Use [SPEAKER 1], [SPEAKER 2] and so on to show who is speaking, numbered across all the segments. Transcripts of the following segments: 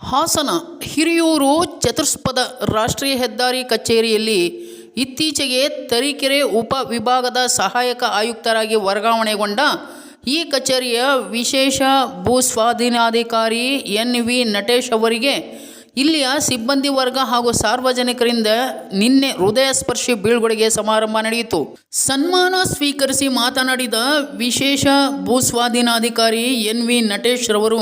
[SPEAKER 1] ಹಾಸನ ಹಿರಿಯೂರು ಚತುಷ್ಪಥ ರಾಷ್ಟ್ರೀಯ ಹೆದ್ದಾರಿ ಕಚೇರಿಯಲ್ಲಿ ಇತ್ತೀಚೆಗೆ ತರೀಕೆರೆ ಉಪ ವಿಭಾಗದ ಸಹಾಯಕ ಆಯುಕ್ತರಾಗಿ ವರ್ಗಾವಣೆಗೊಂಡ ಈ ಕಚೇರಿಯ ವಿಶೇಷ ಭೂಸ್ವಾಧೀನಾಧಿಕಾರಿ ಎನ್ ವಿ ನಟೇಶ್ ಅವರಿಗೆ ಇಲ್ಲಿಯ ಸಿಬ್ಬಂದಿ ವರ್ಗ ಹಾಗೂ ಸಾರ್ವಜನಿಕರಿಂದ ನಿನ್ನೆ ಹೃದಯ ಸ್ಪರ್ಶಿ ಬೀಳ್ಗೊಡುಗೆ ಸಮಾರಂಭ ನಡೆಯಿತು. ಸನ್ಮಾನ ಸ್ವೀಕರಿಸಿ ಮಾತನಾಡಿದ ವಿಶೇಷ ಭೂಸ್ವಾಧೀನಾಧಿಕಾರಿ ಎನ್ ವಿ ನಟೇಶ್ ರವರು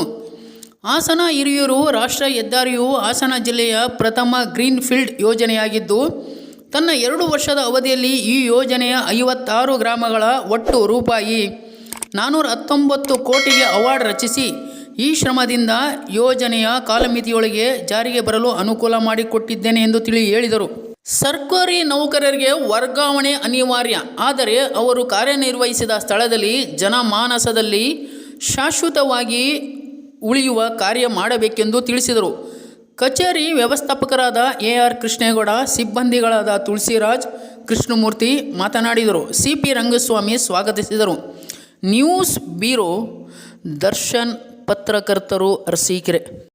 [SPEAKER 1] ಹಾಸನ ಹಿರಿಯೂರು ರಾಷ್ಟ್ರ ಹೆದ್ದಾರಿಯು ಹಾಸನ ಜಿಲ್ಲೆಯ ಪ್ರಥಮ ಗ್ರೀನ್ ಫೀಲ್ಡ್ ಯೋಜನೆಯಾಗಿದ್ದು, ತನ್ನ ಎರಡು ವರ್ಷದ ಅವಧಿಯಲ್ಲಿ ಈ ಯೋಜನೆಯ ಐವತ್ತಾರು ಗ್ರಾಮಗಳ ಒಟ್ಟು ರೂಪಾಯಿ ನಾನ್ನೂರ ಹತ್ತೊಂಬತ್ತು ಕೋಟಿಗೆ ಅವಾರ್ಡ್ ರಚಿಸಿ, ಈ ಶ್ರಮದಿಂದ ಯೋಜನೆಯ ಕಾಲಮಿತಿಯೊಳಗೆ ಜಾರಿಗೆ ಬರಲು ಅನುಕೂಲ ಮಾಡಿಕೊಟ್ಟಿದ್ದೇನೆ ಎಂದು ತಿಳಿ ಹೇಳಿದರು. ಸರ್ಕಾರಿ ನೌಕರರಿಗೆ ವರ್ಗಾವಣೆ ಅನಿವಾರ್ಯ, ಆದರೆ ಅವರು ಕಾರ್ಯನಿರ್ವಹಿಸಿದ ಸ್ಥಳದಲ್ಲಿ ಜನಮಾನಸದಲ್ಲಿ ಶಾಶ್ವತವಾಗಿ ಉಳಿಯುವ ಕಾರ್ಯ ಮಾಡಬೇಕೆಂದು ತಿಳಿಸಿದರು. ಕಚೇರಿ ವ್ಯವಸ್ಥಾಪಕರಾದ ಎ ಆರ್ ಕೃಷ್ಣೇಗೌಡ, ಸಿಬ್ಬಂದಿಗಳಾದ ತುಳಸಿರಾಜ್ ಕೃಷ್ಣಮೂರ್ತಿ ಮಾತನಾಡಿದರು. ಸಿ ಪಿ ರಂಗಸ್ವಾಮಿ ಸ್ವಾಗತಿಸಿದರು. ನ್ಯೂಸ್ ಬ್ಯೂರೋ, ದರ್ಶನ್ ಪತ್ರಕರ್ತರು ಅರಸೀಕೆರೆ.